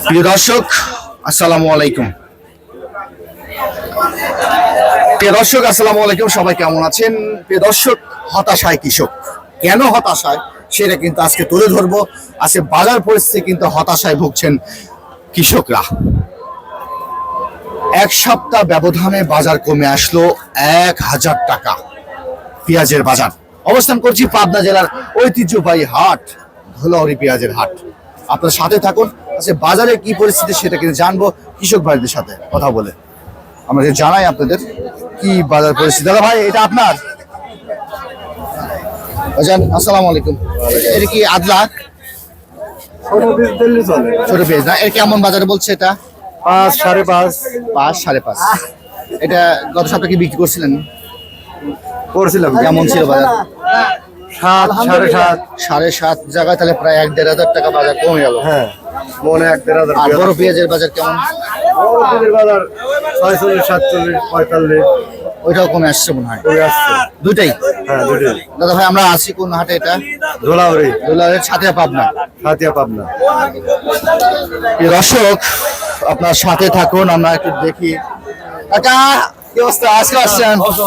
প্রিয় দর্শক, আসসালামু আলাইকুম। প্রিয় দর্শক, আসসালামু আলাইকুম, সবাই কেমন আছেন? প্রিয় দর্শক, হতাশায় কৃষক। কেন হতাশায়? সেটা কিন্তু আজকে তুলে ধরবো। আজকে বাজার পরিস্থিতি কিন্তু হতাশায় ভুগছেন কৃষকরা। এক সপ্তাহ ব্যবধানে বাজার কমে আসলো এক হাজার টাকা পেঁয়াজের বাজার। অবস্থান করছি পাবনা জেলার ঐতিহ্যবাহী হাট, ধুলাউড়ি পেঁয়াজের হাট। আপনার সাথে থাকুন। আচ্ছা বাজারে কি পরিস্থিতি সেটা কিন্তু জানব কৃষক ভাইদের সাথে কথা বলে। আমরা যে জানাই আপনাদের কি বাজার পরিস্থিতি। দাদা ভাই এটা আপনার? আসসালামু আলাইকুম। এটা কি আদলা? ছোট পেঁয়াজ না এর কেমন বাজারে বলছে এটা? পাঁচ সাড়ে পাঁচ। পাঁচ সাড়ে পাঁচ। এটা গত সপ্তাহে কি বিক্রি করছিলেন? করছিলাম। কেমন ছিল বাজার? সাত সাড়ে সাত। সাড়ে সাত জায়গায় তাহলে প্রায় এক দেড় হাজার টাকা বাজার কমে গেল। হ্যাঁ মনে এক দেড় হাজার আর বড় পেঁয়াজের বাজার কেমন? বড় দিনের বাজার ছয়চল্লিশ সাতচল্লিশ পঁয়তাল্লিশ। ওইটাও কমে আসছে মনে হয়। ওই আসছে। দুটাই হ্যাঁ দুটোই দাদা ভাই আমরা আছি কোন হাটে এটা? ধোলাউড়ি। দোলারের সাথে পাবনা। হাতিয়া পাবনা। দর্শক আপনার সাথে থাকুন আমরা একটু দেখি। কাকা কি অবস্থা? আজকে আসছেন? অবস্থা?